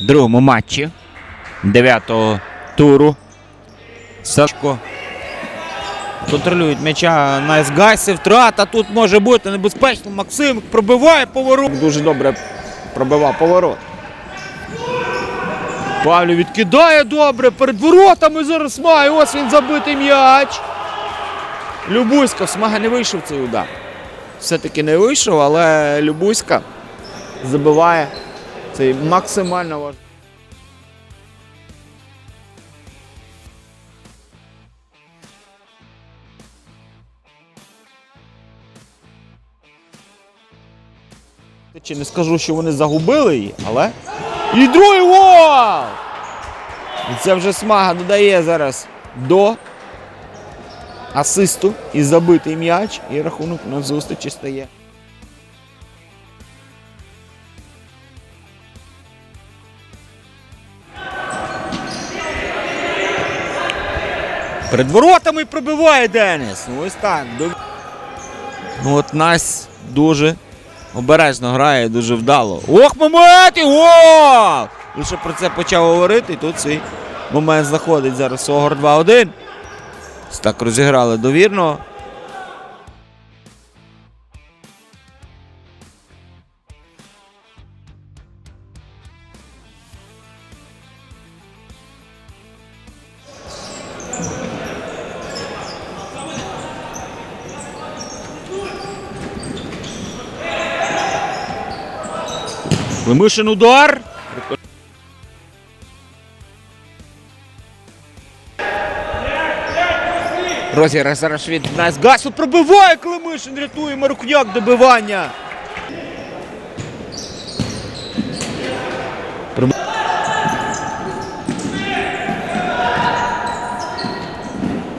другому матчі дев'ятого туру. Сашко контролюють м'яча Найсгайси. Втрата тут може бути небезпечно. Максим пробиває поворот. Дуже добре пробивав поворот. Павлю відкидає добре. Перед воротами зараз має. Ось він забитий м'яч. Любуська, Смага не вийшов цей удар. Все-таки не вийшов, але Любуська забиває цей максимально важливий. Чи не скажу, що вони загубили її, але. І другий гол! І це вже смага додає зараз до асисту і забитий м'яч, і рахунок на зустрічі стає. Перед воротами пробиває Деніс. Ну ось так. Ну от Нас дуже обережно грає, дуже вдало. Ох, момент і гол! Лише про це почав говорити, і тут цей момент знаходить зараз Огор 2-1. Так розіграли довірно. Вимишен удар. Розіграш зараз від нас Гасу пробиває Климишин, рятує Марукняк добивання.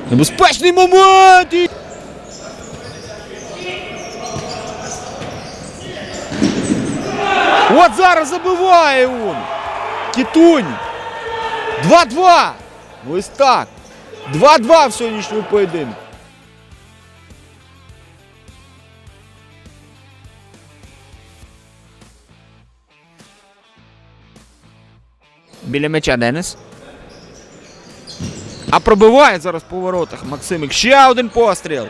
Небезпечний момент! От зараз забиває він. Кітунь. 2-2. Ось так. 2-2 в сьогоднішньому поєдинку. Біля м'яча Денис. А пробиває зараз по воротах Максимик. Ще один постріл.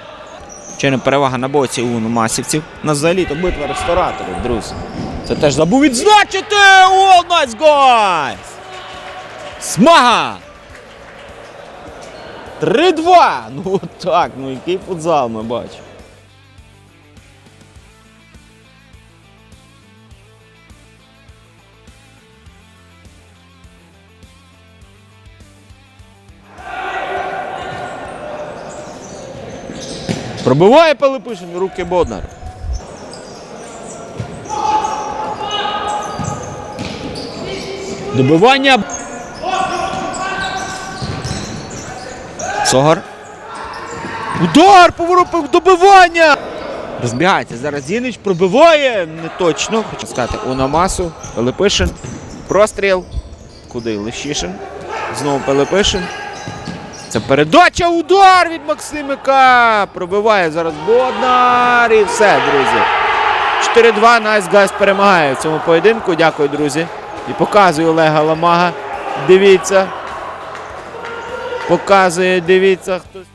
Ще не перевага на боці у масівців. На взагалі то битва рестораторів, друзі. Це теж забув відзначити! All nice guys! Смага! 3-2! Ну так, ну який футзал ми бачимо. Пробиває Пилипишин руки Боднар. Добивання. Согар. Удар! Поворот добивання! Розбігається. Зараз Зінич пробиває. Не точно. Хочу сказати, Унамасу. Пилипишин. Простріл. Куди? Лещишин. Знову Пилипишин. Це передача, удар від Максимика. Пробиває зараз Боднар. І все, друзі. 4-2. Найс Гайс перемагає в цьому поєдинку. Дякую, друзі. І показує Олега Ламага. Дивіться. Показує, дивіться, хтось.